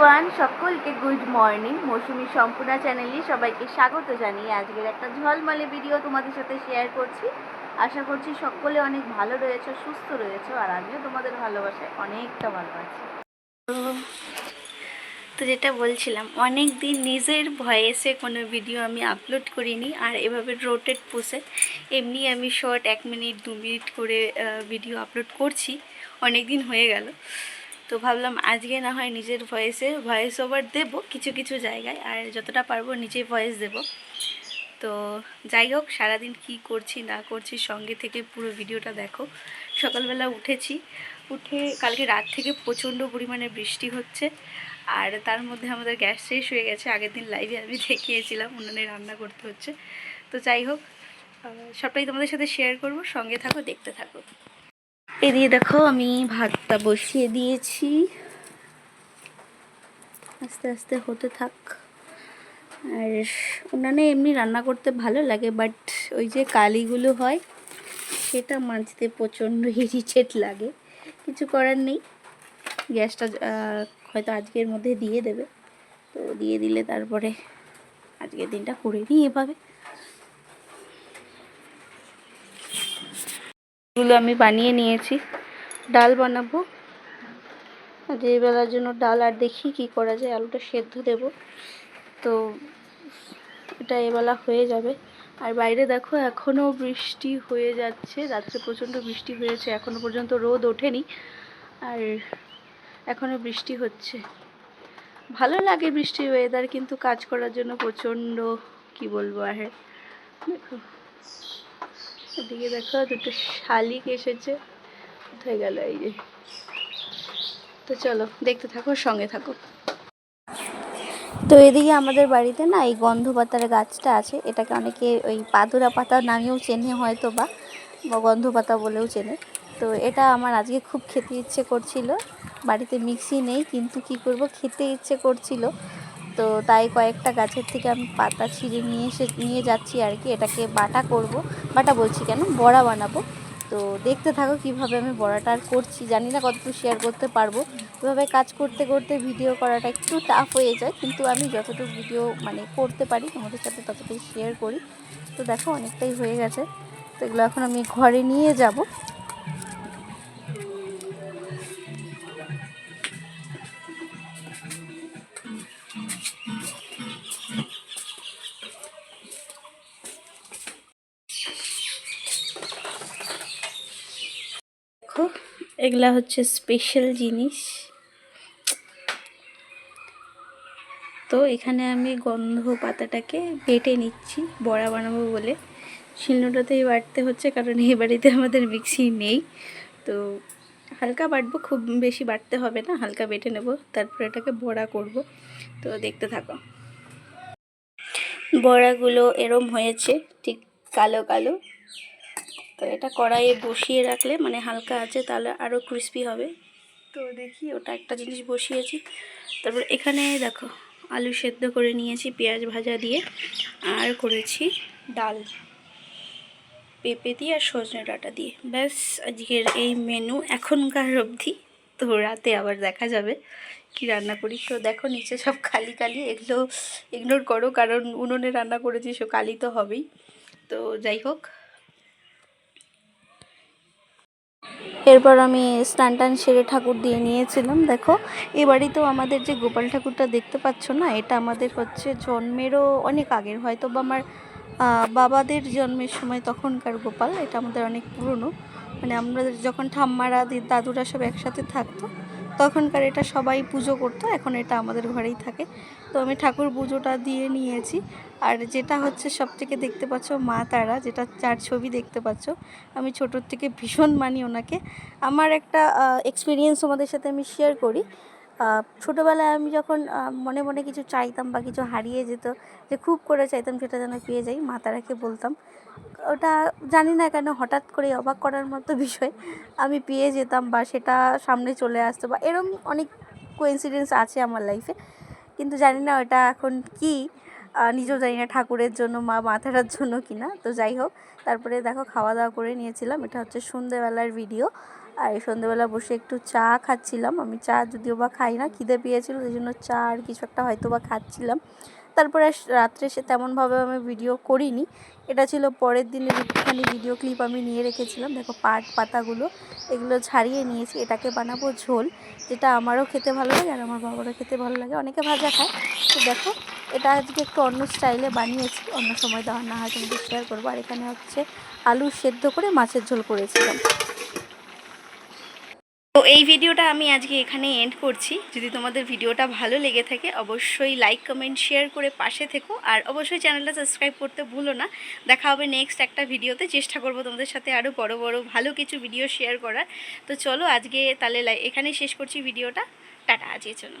Everyone সকলকে good morning মৌসুমি সম্পূর্ণা চ্যানেলে সবাইকে স্বাগত জানিয়ে আজকের একটা ঝলমলে ভিডিও তোমাদের সাথে শেয়ার করছি। আশা করছি সকলে অনেক ভালো রয়েছে, সুস্থ রয়েছে, আর আমিও তোমাদের ভালোবাসায় অনেকটা ভালো আছি। তো যেটা বলছিলাম, অনেক দিন নিজের ভয়েসে কোনো ভিডিও আমি আপলোড করিনি, আর এভাবে রোটেড পুষে এমনি আমি শর্ট এক মিনিট দু মিনিট করে ভিডিও আপলোড করছি। অনেক দিন হয়ে গেল। তো ভাবলাম আজকে না হয় নিজের ভয়েসে ভয়েস ওভার দেবো কিছু কিছু জায়গায়, আর যতটা পারব নিজে ভয়েস দেব। তো যাই হোক, সারাদিন কি করছি না করছি সঙ্গে থেকে পুরো ভিডিওটা দেখো। সকালবেলা উঠেছি, উঠে কালকে রাত থেকে প্রচণ্ড পরিমাণে বৃষ্টি হচ্ছে, আর তার মধ্যে আমাদের গ্যাস শেষ হয়ে গেছে। আগের দিন লাইভে আমি দেখিয়েছিলাম, উনুনে রান্না করতে হচ্ছে। তো যাই হোক সবটাই তোমাদের সাথে শেয়ার করব, সঙ্গে থাকো, দেখতে থাকো। এদিকে দেখো আমি ভাতটা বসিয়ে দিয়েছি। আস্তে আস্তে হতে থাক। আর উনানে এমনি রান্না করতে ভালো লাগে বাট ওই যে কালিগুলো হয়, সেটা মাঝতে প্রচণ্ড ইরিটেট লাগে। কিছু করার নেই। গ্যাসটা হয়তো আজকের মধ্যে দিয়ে দেবে। তো দিয়ে দিলে তারপরে আজকের দিনটা করে নিই এভাবে। এগুলো আমি বানিয়ে নিয়েছি। ডাল বানাবো। আর এই বেলার জন্য ডাল আর দেখি কি করা যায়। আলুটা সেদ্ধ দেব। তো এটা এবেলা হয়ে যাবে। আর বাইরে দেখো এখনও বৃষ্টি হয়ে যাচ্ছে। রাত্রে প্রচণ্ড বৃষ্টি হয়েছে। এখনও পর্যন্ত রোদ ওঠেনি। আর এখনও বৃষ্টি হচ্ছে। ভালো লাগে বৃষ্টির ওয়েদার কিন্তু কাজ করার জন্য প্রচণ্ড কি বলব আর। দেখো। এদিকে দেখো দুটো শালিক এসেছে। কোথায় গেল এই যে? তো চলো, দেখতে থাকো, সঙ্গে থাকো। তো এদিকে আমাদের বাড়িতে না এই গন্ধ পাতার গাছটা আছে। এটাকে অনেকে ওই পাদুরা পাতা নামেও চেনে হয়তো বা বা গন্ধ পাতা বলেও চেনে। তো এটা আমার আজকে খুব খেতে ইচ্ছে করছিল। বাড়িতে মিক্সি নেই, কিন্তু কি করব? খেতে ইচ্ছে করছিল। তো তাই কয়েকটা গাছের থেকে আমি পাতা ছিঁড়ে নিয়ে এসে নিয়ে যাচ্ছি আর কি। এটাকে বাটা করব। বাটা বলছি কেন? বড়া বানাবো। তো দেখতে থাকো কীভাবে আমি বড়াটা আর করছি। জানি না কতটুকু শেয়ার করতে পারব। এভাবে কাজ করতে করতে ভিডিও করাটা একটু টাফ হয়ে যায়। কিন্তু আমি যতটুকু ভিডিও মানে করতে পারি, তোমাদের সাথে ততটুকু শেয়ার করি। তো দেখো অনেকটাই হয়ে গেছে। তো এগুলো এখন আমি ঘরে নিয়ে যাব। এগুলা হচ্ছে স্পেশাল জিনিস। তো এখানে আমি গন্ধ পাতাটাকে বেটে নিচ্ছি, বড়া বানাবো বলে। শিলনোটাতেই বাটতে হচ্ছে, কারণ এই বাড়িতে আমাদের মিক্সি নেই। তো হালকা বাটবো, খুব বেশি বাটতে হবে না, হালকা বেটে নেব, তারপর এটাকে বড়া করব। তো দেখতে থাকো। বড়াগুলো এরম হয়েছে, ঠিক কালো কালো। তো এটা কড়াইয়ে বসিয়ে রাখলে মানে হালকা আছে, তাহলে আরও ক্রিস্পি হবে। তো দেখি, ওটা একটা জিনিস বসিয়েছি। তারপর এখানে দেখো, আলু সেদ্ধ করে নিয়েছি, পেঁয়াজ ভাজা দিয়ে, আর করেছি ডাল। পেঁপে দিয়ে আর সজনে ডাঁটা দিয়ে। ব্যাস, আজকের এই মেনু এখনকার অবধি। তো রাতে আবার দেখা যাবে কি রান্না করি। তো দেখো, নিচে সব খালি খালি এগুলো ইগনোর করো, কারণ উনুনে রান্না করেছি, সো কালি তো হবেই। তো যাই হোক। এরপর আমি স্নান টান সেরে ঠাকুর দিয়ে নিয়েছিলাম, দেখো। এ বাড়িতেও আমাদের যে গোপাল ঠাকুরটা দেখতে পাচ্ছ না, এটা আমাদের হচ্ছে জন্মেরও অনেক আগের হয়তো বা আমার বাবাদের জন্মের সময় তখনকার গোপাল, এটা আমাদের অনেক পুরনো। মানে আমরা যখন ঠাম্মারা দাদুরা সব একসাথে থাকতো, তখনকার এটা সবাই পুজো করতো, এখন এটা আমাদের ঘরেই থাকে। তো আমি ঠাকুর পুজোটা দিয়ে নিয়েছি। আর যেটা হচ্ছে সব থেকে দেখতে পাচ্ছ মা তারা, যেটা চার ছবি দেখতে পাচ্ছ। আমি ছোটোর থেকে ভীষণ মানি ওনাকে। আমার একটা এক্সপিরিয়েন্স তোমাদের সাথে আমি শেয়ার করি। ছোটোবেলায় আমি যখন মনে মনে কিছু চাইতাম বা কিছু হারিয়ে যেত, যে খুব করে চাইতাম সেটা যেন পেয়ে যাই মা তারাকে বলতাম। ওটা জানি না কেন হঠাৎ করে অবাক করার মতো বিষয়, আমি পেয়ে যেতাম বা সেটা সামনে চলে আসতো বা এরম অনেক কোইন্সিডেন্স আছে আমার লাইফে কিন্তু জানি না ওটা এখন কি নিজেও জানি না ঠাকুরের জন্য মা মাথাটার জন্য কিনা। তো যাই হোক, তারপরে দেখো খাওয়া দাওয়া করে নিয়েছিলাম। এটা হচ্ছে সন্ধেবেলার ভিডিও আর এই সন্ধ্যেবেলা বসে একটু চা খাচ্ছিলাম। আমি চা যদিও বা খাই না, খিদে পেয়েছিল, সেই জন্য চা আর কিছু একটা হয়তো বা খাচ্ছিলাম। তারপরে রাত্রে সে তেমনভাবে আমি ভিডিও করিনি। এটা ছিল পরের দিনের একটুখানি ভিডিও ক্লিপ আমি নিয়ে রেখেছিলাম। দেখো পাট পাতাগুলো, এগুলো ছাড়িয়ে নিয়েছি। এটাকে বানাবো ঝোল, যেটা আমারও খেতে ভালো লাগে আর আমার বাবারও খেতে ভালো লাগে। অনেকে ভাজা খায়। তো দেখো, এটা আজকে একটু অন্য স্টাইলে বানিয়েছি। অন্য সময় দেওয়ার না হয় তোমাদের শেয়ার করব। আর এখানে হচ্ছে আলু সেদ্ধ করে মাছের ঝোল করেছিলাম। তো এই ভিডিওটা আমি আজকে এখানে এন্ড করছি। যদি তোমাদের ভিডিওটা ভালো লেগে থাকে, অবশ্যই লাইক কমেন্ট শেয়ার করে পাশে থেকো। আর অবশ্যই চ্যানেলটা সাবস্ক্রাইব করতে ভুলো না। দেখা হবে নেক্সট একটা ভিডিওতে। চেষ্টা করব তোমাদের সাথে আরও বড় বড়, ভালো কিছু ভিডিও শেয়ার করার। তো চলো আজকে তাহলে এখানে এখানেই শেষ করছি ভিডিওটা। টাটা, আজকের জন্য।